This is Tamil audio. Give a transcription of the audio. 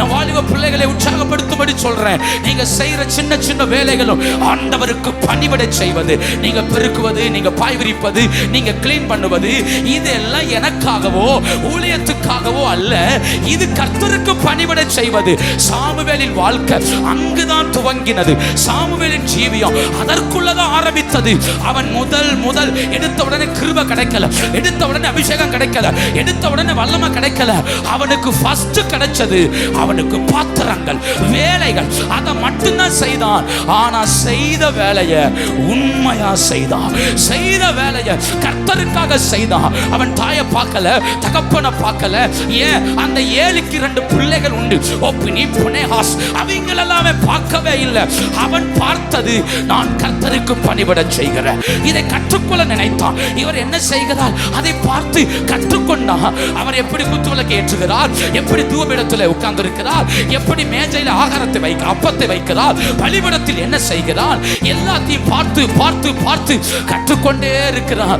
நம் வாலிப பிள்ளைகளை உற்சாகப்படுத்தும் உற்சாகப்படுத்தும்படி சொல்றேன். நீங்க செய்யற சின்ன சின்ன வேலைகளும் ஆண்டவருக்கு பணிவிட செய்வது நீங்க பெருக்குவது நீங்க பாய்விரிப்பது நீங்க கிளீன் பண்ணுவது இதெல்லாம் எனக்காகவோ ஊழியத்துக்காகவோ அல்ல. இது கர்த்தருக்கு பணிவிட செய்வது. சாமுவேலின் வாழ்க்கை அங்குதான் துவங்கினது. சாமுவேலின் ஜீவியம் அதற்குள்ளதான் ஆரம்பித்தது. அவன் முதல் முதல் எடுத்த உடனே கிருப கிடைக்கல. எடுத்த உடனே அபிஷேகம் கிடைக்கல. எடுத்த உடனே வல்லமை கிடைக்கல. அவனுக்கு ஃபர்ஸ்ட் கிடைச்சது. அவனுக்கு பாத்திரங்கள் வேலை வேலைகள். அதை மட்டும்தான் செய்தான். ஆனா செய்த வேலையை உண்மையா செய்தான். செய்த வேலையை கர்த்தருக்காக செய்தான். அவன் தாயை பார்க்கல தகப்பனை பார்க்கல. ஏன்? அந்த ஏழுக்கு ரெண்டு பிள்ளைகள் உண்டு. ஒப்பினி புனேஹாஸ் அவங்களெல்லாமே பார்க்கவே இல்லை. அவன் பார்த்தது நான் கர்த்தருக்கு பணிபட செய்கிறேன். இதை கற்றுக்கொள்ள நினைத்தான். இவர் என்ன செய்கிறார்? அதை பார்த்து கற்றுக்கொண்டான் அவர் எப்படி குத்துவிளக்கு ஏற்றுகிறார்? எப்படி தூபிடத்தில் உட்கார்ந்து இருக்கிறார் எப்படி மேஜையில் ஆகாரத்தை வைக்க அப்பத்தை வைக்கிறார்? பலிபடத்தில் என்ன செய்கிறார்? எல்லாத்தையும் பார்த்து பார்த்து பார்த்து கற்றுக்கொண்டே இருக்கிறார்.